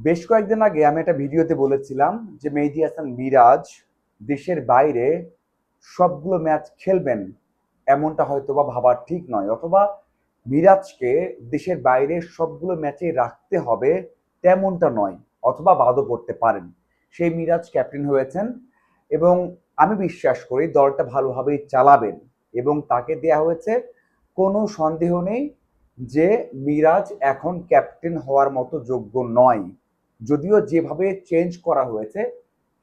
বেশ কয়েকদিন আগে আমি একটা ভিডিওতে বলেছিলাম যে মেহেদি হাসান মিরাজ দেশের বাইরে সবগুলো ম্যাচ খেলবেন এমনটা হয়তো বা ভাবার ঠিক নয়। অথবা মিরাজকে দেশের বাইরে সবগুলো ম্যাচে রাখতে হবে তেমনটা নয়, অথবা বাদও পড়তে পারেন। সেই মিরাজ ক্যাপ্টেন হয়েছেন এবং আমি বিশ্বাস করি দলটা ভালোভাবেই চালাবেন এবং তাকে দেয়া হয়েছে কোনো সন্দেহ নেই যে মিরাজ এখন ক্যাপ্টেন হওয়ার মতো যোগ্য নয়। যদিও যেভাবে চেঞ্জ করা হয়েছে,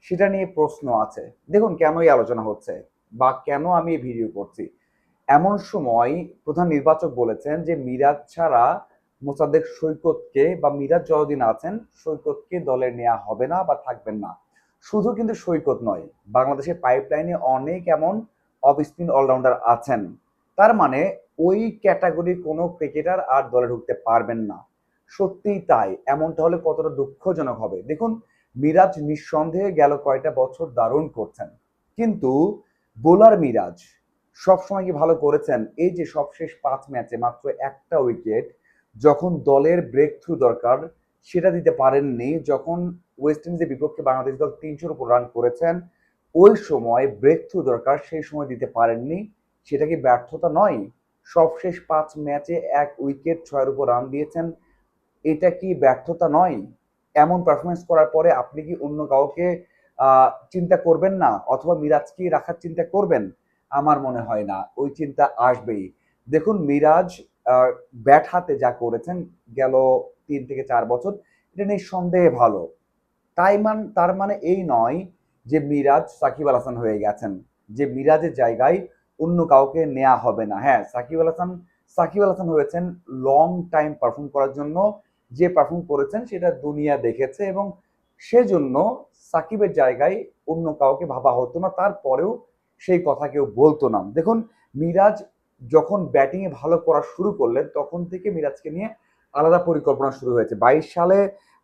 সেটা নিয়ে প্রশ্ন আছে। দেখুন কেনই আলোচনা হচ্ছে বা কেন আমি ভিডিও করছি। এমন সময় প্রধান নির্বাচক বলেছেন যে মিরাজ ছাড়া মোসাদ্দেক সৈকতকে বা মিরাজ যতদিন আছেন, সৈকতকে দলে নেওয়া হবে না বা থাকবেন না। শুধু কিন্তু সৈকত নয়, বাংলাদেশের পাইপলাইনে অনেক এমন অফ স্পিন অলরাউন্ডার আছেন। তার মানে ওই ক্যাটাগরির কোনো ক্রিকেটার আর দলে ঢুকতে পারবেন না। সত্যিই তাই। এমনটা হলে কতটা দুঃখজনক হবে? দেখুন, মিরাজ নিঃসন্দেহে গেল কয়টা বছর দারুণ করছেন। কিন্তু বোলার মিরাজ সবসময় কি ভালো করেছেন? এই যে সবশেষ পাঁচ ম্যাচে মাত্র একটা উইকেট, যখন দলের ব্রেক থ্রু দরকার, সেটা দিতে পারেননি। যখন ওয়েস্ট ইন্ডিজের বিপক্ষে বাংলাদেশ দল তিনশোর উপর রান করেছেন, ওই সময় ব্রেক থ্রু দরকার, সেই সময় দিতে পারেননি। সেটা কি ব্যর্থতা নয়? সবশেষ পাঁচ ম্যাচে এক উইকেট, ছয়ের উপর রান দিয়েছেন। এটা কি ব্যর্থতা নয়? এমন পারফরমেন্স করার পরে আপনি কি অন্য কাউকে চিন্তা করবেন না? অথবা মিরাজকে রাখার চিন্তা করবেন? আমার মনে হয় না। ওই চিন্তা আসবেই। দেখুন, মিরাজ ব্যাট হাতে যা করেছেন গেল তিন থেকে চার বছর, এটা নিঃসন্দেহে ভালো। তাই মান, তার মানে এই নয় যে মিরাজ সাকিব আল হাসান হয়ে গেছেন। যে মিরাজের জায়গায় অন্য কাউকে নেওয়া হবে না। হ্যাঁ সাকিব আল হাসান, সাকিব আল হাসান হয়েছেন লং টাইম পারফর্ম করার জন্য। যে পারফর্ম করেছেন সেটা দুনিয়া দেখেছে এবং সেজন্য সাকিবের জায়গায় অন্য কাউকে ভাবা হতো না, তারপরেও সেই কথা কেউ বলতো না। দেখুন, মিরাজ যখন ব্যাটিংয়ে ভালো করা শুরু করলেন, তখন থেকে মিরাজকে নিয়ে আলাদা পরিকল্পনা শুরু হয়েছে। বাইশ সালে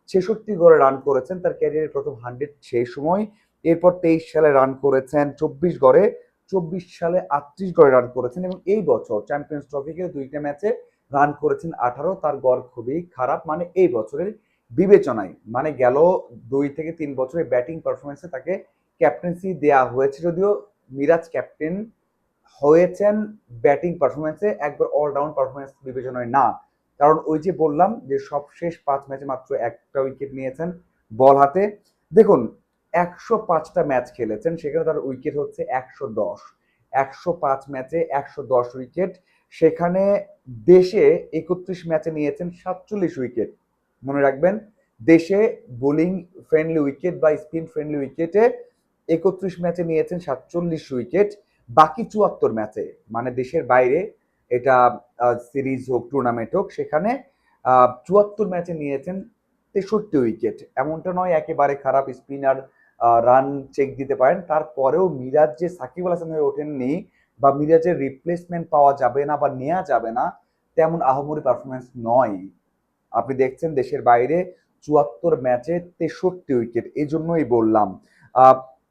ছেষট্টি গড়ে রান করেছেন, তার ক্যারিয়ারের প্রথম হান্ড্রেড সেই সময়। এরপর তেইশ সালে রান করেছেন, চব্বিশ গড়ে চব্বিশ সালে আটত্রিশ গড়ে রান করেছেন এবং এই বছর চ্যাম্পিয়ন্স ট্রফিকে দুইটা ম্যাচে রান করেছেন আঠারো, তার গড় খুবই খারাপ। মানে এই বছরের বিবেচনায় মানে গেল দুই থেকে তিন বছরের ব্যাটিং পারফরমেন্সে তাকে ক্যাপ্টেন্সি দেয়া হয়েছে যদিও মিরাজ ক্যাপ্টেন হয়েছেন ব্যাটিং পারফরমেন্সে একবার অলরাউন্ড পারফরমেন্স বিবেচনায় না। কারণ ওই যে বললাম যে সব শেষ পাঁচ ম্যাচে মাত্র একটা উইকেট নিয়েছেন বল হাতে। দেখুন, একশো পাঁচটা ম্যাচ খেলেছেন, সেখানে তার উইকেট হচ্ছে একশো দশ। একশো পাঁচ ম্যাচে একশো দশ উইকেট সেখানে দেশে একত্রিশ ম্যাচে নিয়েছেন সাতচল্লিশ উইকেট। মনে রাখবেন, দেশে বোলিং ফ্রেন্ডলি উইকেট বা স্পিন ফ্রেন্ডলি উইকেটে একত্রিশ ম্যাচে নিয়েছেন সাতচল্লিশ উইকেট, বাকি চুয়াত্তর ম্যাচে। মানে দেশের বাইরে এটা সিরিজ হোক টুর্নামেন্ট হোক, সেখানে চুয়াত্তর ম্যাচে নিয়েছেন তেষট্টি উইকেট। এমনটা নয়, একেবারে খারাপ স্পিনার রান চেক দিতে পারেন। তারপরেও মিরাজ যে সাকিব আল হাসান হয়ে ওঠেননি বা মিরাজের রিপ্লেসমেন্ট পাওয়া যাবে না বা নেওয়া যাবে না, তেমন আহমরি পারফরমেন্স নয়। আপনি দেখছেন দেশের বাইরে চুয়াত্তর ম্যাচে তেষট্টি উইকেট এই জন্যই বললাম।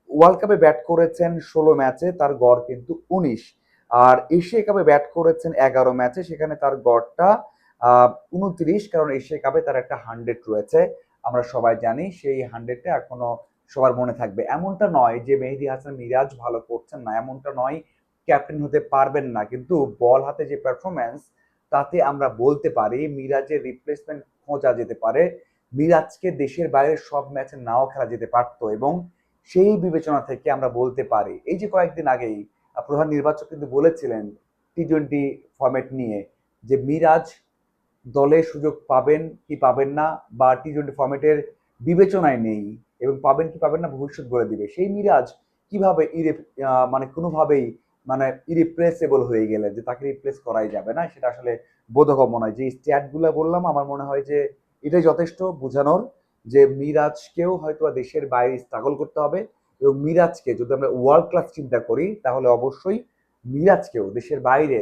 ওয়ার্ল্ড কাপে ব্যাট করেছেন ষোলো ম্যাচে তার গড় কিন্তু উনিশ। আর এশিয়া কাপে ব্যাট করেছেন এগারো ম্যাচে সেখানে তার গড়টা উনত্রিশ, কারণ এশিয়া কাপে তার একটা হান্ড্রেড রয়েছে। আমরা সবাই জানি সেই হান্ড্রেডটা এখনও সবার মনে থাকবে। এমনটা নয় যে মেহেদি হাসান, মিরাজ ভালো করছেন না, এমনটা নয় ক্যাপ্টেন হতে পারবেন না। কিন্তু বল হাতে যে পারফরমেন্স তাতে আমরা বলতে পারি মিরাজের রিপ্লেসমেন্ট খোঁজা যেতে পারে। মিরাজকে দেশের বাইরে সব ম্যাচে নাও খেলা যেতে পারতো এবং সেই বিবেচনা থেকে আমরা বলতে পারি। এই যে কয়েকদিন আগেই প্রধান নির্বাচক কিন্তু বলেছিলেন টি টোয়েন্টি ফর্মেট নিয়ে যে মিরাজ দলে সুযোগ পাবেন কি পাবেন না বা টি টোয়েন্টি ফর্মেটের বিবেচনায় নেই এবং পাবেন কি পাবেন না ভবিষ্যৎ বলে দিবে। সেই মিরাজ কীভাবে ইরে মানে কোনোভাবেই মানে ইরিপ্লেসেবল হয়ে গেলে, যে তাকে রিপ্লেস করাই যাবে না, সেটা আসলে বোধগম্য নয়। যে স্ট্যাটগুলো বললাম, আমার মনে হয় যে এটাই যথেষ্ট বোঝানোর যে মিরাজকেও হয়তো দেশের বাইরে স্ট্রাগল করতে হবে এবং মিরাজকে যদি আমরা ওয়ার্ল্ড ক্লাস চিন্তা করি, তাহলে অবশ্যই মিরাজকেও দেশের বাইরে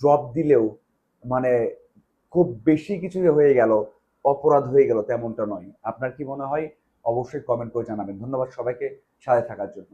ড্রপ দিলেও মানে খুব বেশি কিছু হয়ে গেল, অপরাধ হয়ে গেল তেমনটা নয়। আপনার কি মনে হয়? অবশ্যই কমেন্ট করে জানাবেন। ধন্যবাদ সবাইকে সাথে থাকার জন্য।